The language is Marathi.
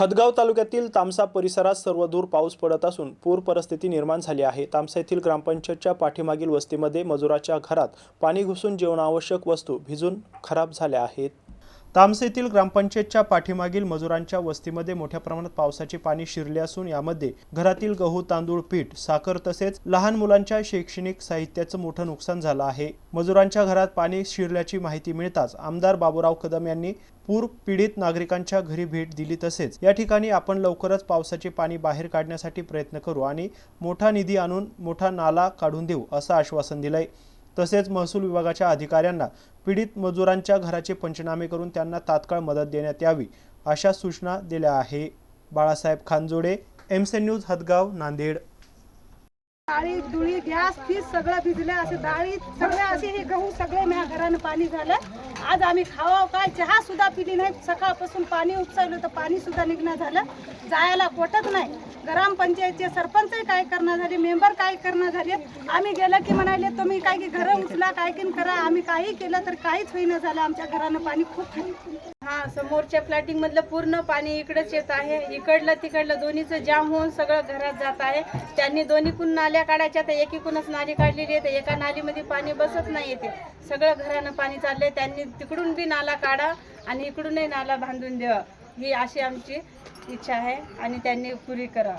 हदगाव तालुक्यातील तामसा परिसरात सर्वदूर पाऊस पडत असून पूर परिस्थिती निर्माण झाली आहे. तामसा येथील ग्रामपंचायतच्या पाठीमागील वस्तीमध्ये मजुराच्या घरात पाणी घुसून जीवनावश्यक वस्तू भिजून खराब झाल्या आहेत. तामसेतील येथील ग्रामपंचायतच्या पाठीमागील मजुरांच्या वस्तीमध्ये मोठ्या प्रमाणात पावसाचे पाणी शिरले असून यामध्ये घरातील गहू तांदूळ पीठ साखर तसेच लहान मुलांच्या शैक्षणिक साहित्याचं मोठं नुकसान झालं आहे. मजुरांच्या घरात पाणी शिरल्याची माहिती मिळताच आमदार बाबूराव कदम यांनी पूर पीडित नागरिकांच्या घरी भेट दिली तसेच या ठिकाणी आपण लवकरच पावसाचे पाणी बाहेर काढण्यासाठी प्रयत्न करू आणि मोठा निधी आणून मोठा नाला काढून देऊ असं आश्वासन दिलंय. तसेच महसूल विभागाच्या अधिकाऱ्यांना पीडित मजुरांच्या घराचे पंचनामे करून त्यांना तात्काळ मदत देण्यात यावी अशा सूचना दिल्या आहे. बाळासाहेब खानजोडे एमसेन न्यूज हदगाव नांदेड. डाळी दुळी गॅस फीस सगळं भिजलं असे डाळी सगळे असे हे गहू सगळे माझ्या घरानं पाणी झालं. आज आम्ही खावा काय? चहा सुद्धा पिली नाही. सकाळपासून पाणी उपसावलं तर पाणी सुद्धा निघणं झालं. जायला पोटत नाही. ग्रामपंचायतचे सरपंच काय करणार झाले मेंबर काय करणार झाले? आम्ही गेलं की म्हणाले तुम्ही काय की घरं उचला काय की करा. आम्ही काही केलं तर काहीच होईना झालं. आमच्या घरानं पाणी खूप हां हा समोरच्या फ्लॅटिंग मधलं पूर्ण पाणी इकडेच येत आहे. इकडलं तिकडलं दोन्हीचं जाम होऊन सगळं घरात जात आहे. त्यांनी दोन्हीकून नाल्या काढायच्या तर एकीकूनच नाली काढलेली आहे. तर एका नालीमध्ये पाणी बसत नाही येते. सगळं घरानं पाणी चाललंय. त्यांनी तिकडून बी नाला काढा आणि इकडूनही नाला बांधून द्यावा ही अशी आमची इच्छा आहे आणि त्यांनी पुरी करा.